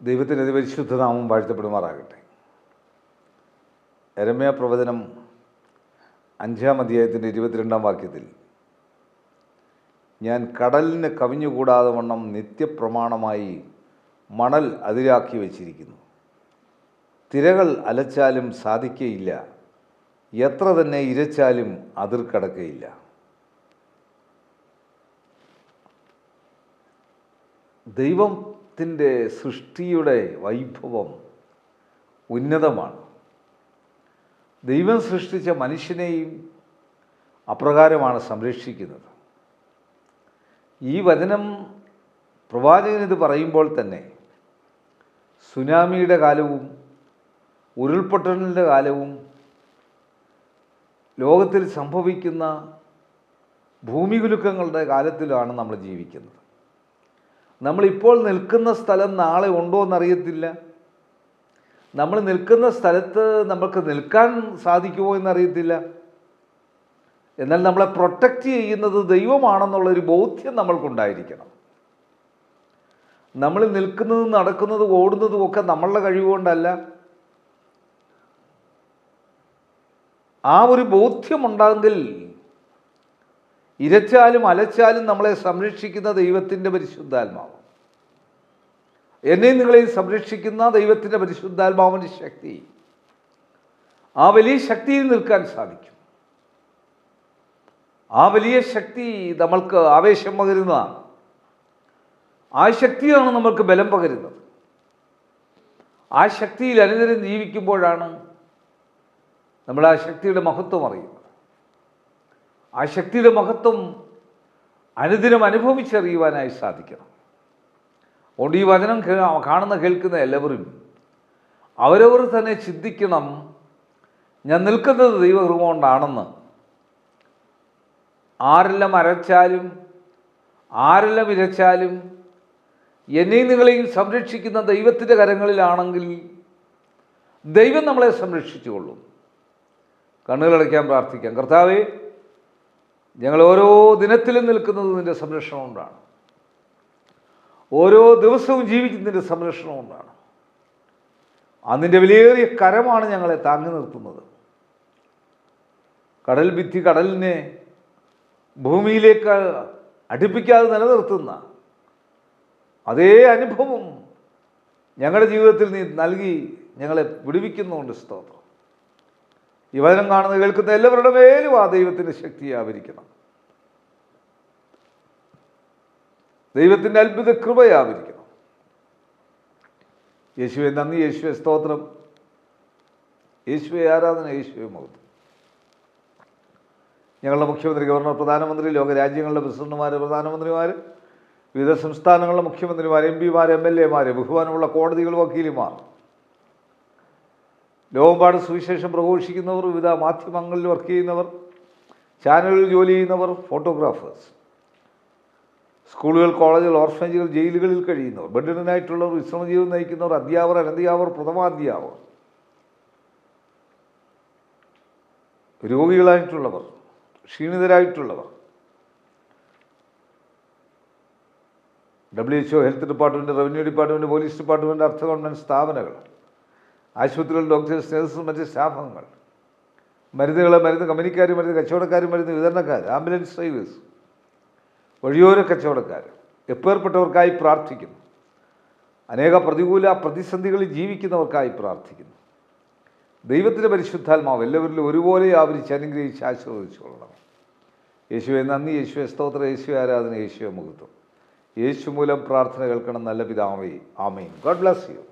ദൈവത്തിന്റെ പരിശുദ്ധനാമം വാഴ്ത്തപ്പെടുമാറാകട്ടെ. എരമ്യ പ്രവചനം അഞ്ചാം അധ്യായത്തിന്റെ ഇരുപത്തിരണ്ടാം വാക്യത്തിൽ ഞാൻ കടലിന് കവിഞ്ഞുകൂടാതെ വണ്ണം നിത്യപ്രമാണമായി മണൽ അതിരാക്കി വച്ചിരിക്കുന്നു. തിരകൾ അലച്ചാലും സാധിക്കയില്ല എത്ര തന്നെ ഇരച്ചാലും അതിർ കടക്കയില്ല ദൈവത്തിന്റെ സൃഷ്ടിയുടെ വൈഭവം ഉന്നതമാണ്. ദൈവം സൃഷ്ടിച്ച മനുഷ്യനെയും അപ്രകാരമാണ് സംരക്ഷിക്കുന്നത്. ഈ വചനം പ്രവാചകൻ ഇത് പറയുമ്പോൾ തന്നെ സുനാമിയുടെ കാലവും ഉരുൾപൊട്ടലിന്റെ കാലവും ലോകത്തിൽ സംഭവിക്കുന്ന ഭൂമികുലുക്കങ്ങളുടെ കാലത്തിലാണ് നമ്മൾ ജീവിക്കുന്നത്. നമ്മളിപ്പോൾ നിൽക്കുന്ന സ്ഥലം നാളെ ഉണ്ടോ എന്നറിയത്തില്ല. നമ്മൾ നിൽക്കുന്ന സ്ഥലത്ത് നമുക്ക് നിൽക്കാൻ സാധിക്കുമോ എന്നറിയത്തില്ല. എന്നാൽ നമ്മളെ പ്രൊട്ടക്റ്റ് ചെയ്യുന്നത് ദൈവമാണെന്നുള്ളൊരു ബോധ്യം നമ്മൾക്കുണ്ടായിരിക്കണം. നമ്മൾ നിൽക്കുന്നതും നടക്കുന്നതും ഓടുന്നതും ഒക്കെ നമ്മളുടെ കഴിവുകൊണ്ടല്ല. ആ ഒരു ബോധ്യമുണ്ടെങ്കിൽ ഇരച്ചാലും അലച്ചാലും നമ്മളെ സംരക്ഷിക്കുന്ന ദൈവത്തിന്റെ പരിശുദ്ധാത്മാവ്. എന്നെയും നിങ്ങളെയും സംരക്ഷിക്കുന്ന ദൈവത്തിന്റെ പരിശുദ്ധാത്മാവിന്റെ ശക്തി. ആ വലിയ ശക്തിയിൽ നിൽക്കാൻ സാധിക്കും. ആ വലിയ ശക്തി നമ്മൾക്ക് ആവേശം പകരുന്നതാണ്. ആ ശക്തിയാണ് നമ്മൾക്ക് ബലം പകരുന്നത്. ആ ശക്തിയിൽ അനുദിനം ജീവിക്കുമ്പോഴാണ് നമ്മൾ ആ ശക്തിയുടെ മഹത്വം അറിയുന്നത് ആ ശക്തിയുടെ മഹത്വം അനുദിനം അനുഭവിച്ചറിയുവാനായി സാധിക്കണം. അതുകൊണ്ട് ഈ വചനം കാണുന്ന കേൾക്കുന്ന എല്ലാവരും അവരവർ തന്നെ ചിന്തിക്കണം ഞാൻ നിൽക്കുന്നത് ദൈവകൃപ കൊണ്ടാണെന്ന് ആരെല്ലാം അരച്ചാലും ആരെല്ലാം ഇരച്ചാലും എന്നെയും നിങ്ങളെയും സംരക്ഷിക്കുന്ന ദൈവത്തിന്റെ കരങ്ങളിലാണെങ്കിൽ ദൈവം നമ്മളെ സംരക്ഷിച്ചുകൊള്ളും. കണ്ണുകളടയ്ക്കാൻ പ്രാർത്ഥിക്കാം. കർത്താവേ ഞങ്ങൾ ഓരോ ദിനത്തിലും നിൽക്കുന്നത് നിന്റെ സംരക്ഷണം കൊണ്ടാണ്. ഓരോ ദിവസവും ജീവിക്കുന്നതിന്റെ സംരക്ഷണം കൊണ്ടാണ്. അതിന്റെ വിലയേറിയ കരമാണ് ഞങ്ങളെ താങ്ങി നിർത്തുന്നത്. കടൽ ഭിത്തി കടലിനെ ഭൂമിയിലേക്ക് അടുപ്പിക്കാതെ നിലനിർത്തുന്ന അതേ അനുഭവം ഞങ്ങളുടെ ജീവിതത്തിൽ നീ നൽകി ഞങ്ങളെ വിടുവിക്കുന്നുണ്ട് സ്തോത്രം. ഈ വചനം കാണുന്ന കേൾക്കുന്ന എല്ലാവരുടെ മേലും ആ ദൈവത്തിന്റെ ശക്തി ആവരിക്കണം. ദൈവത്തിന്റെ അത്ഭുത കൃപയാവരിക്കണം യേശുവെ നന്ദി യേശുവെ സ്തോത്രം. യേശുവെ ആരാധന യേശുവെ മുഖത്ത് ഞങ്ങളുടെ മുഖ്യമന്ത്രി ഗവർണർ പ്രധാനമന്ത്രി ലോകരാജ്യങ്ങളുടെ പ്രസിഡന്റുമാർ പ്രധാനമന്ത്രിമാർ വിവിധ സംസ്ഥാനങ്ങളിലെ മുഖ്യമന്ത്രിമാർ എം പിമാർ എം എൽ എമാർ ബഹുമാനമുള്ള കോടതികൾ വക്കീലുമാർ ലോകമ്പാട് സുവിശേഷം പ്രഘോഷിക്കുന്നവർ വിവിധ മാധ്യമങ്ങളിൽ വർക്ക് ചെയ്യുന്നവർ ചാനലുകളിൽ ജോലി ചെയ്യുന്നവർ ഫോട്ടോഗ്രാഫേഴ്സ്. സ്കൂളുകൾ കോളേജുകൾ ഓർഫനേജുകൾ ജയിലുകളിൽ കഴിയുന്നവർ ബഡിഡനായിട്ടുള്ളവർ വിശ്രമജീവിതം നയിക്കുന്നവർ അധ്യാപകർ അനധ്യാപകർ പ്രഥമാധ്യാപകർ. രോഗികളായിട്ടുള്ളവർ ക്ഷീണിതരായിട്ടുള്ളവർ. W H O health department revenue department police department അർത്ഥ ഗവൺമെന്റ് സ്ഥാപനങ്ങൾ. ആശുപത്രികൾ ഡോക്ടേഴ്സ് നഴ്സസ് മറ്റ് സ്റ്റാഫംഗങ്ങൾ. മരുന്നുകൾ മരുന്ന് കമ്പനിക്കാർ മരുന്ന് കച്ചവടക്കാർ മരുന്ന് വിതരണക്കാർ ആംബുലൻസ് ഡ്രൈവേഴ്സ് വഴിയോര കച്ചവടക്കാർ എപ്പേർപ്പെട്ടവർക്കായി പ്രാർത്ഥിക്കുന്നു. അനേക പ്രതികൂല പ്രതിസന്ധികളിൽ ജീവിക്കുന്നവർക്കായി പ്രാർത്ഥിക്കുന്നു. ദൈവത്തിന്റെ പരിശുദ്ധാത്മാവ് എല്ലാവരിലും ഒരുപോലെ ആവരിച്ച് അനുഗ്രഹിച്ച് ആശീർവദിച്ചുകൊള്ളണം. യേശുവെ നന്ദി. യേശുവെ സ്തോത്ര. യേശു ആരാധന. യേശുവെ മുഹൂർത്തം. യേശു മൂലം പ്രാർത്ഥന കേൾക്കണം. നല്ല പിതാവേ. ആമയും ഗോഡ് ബ്ലസ് യു.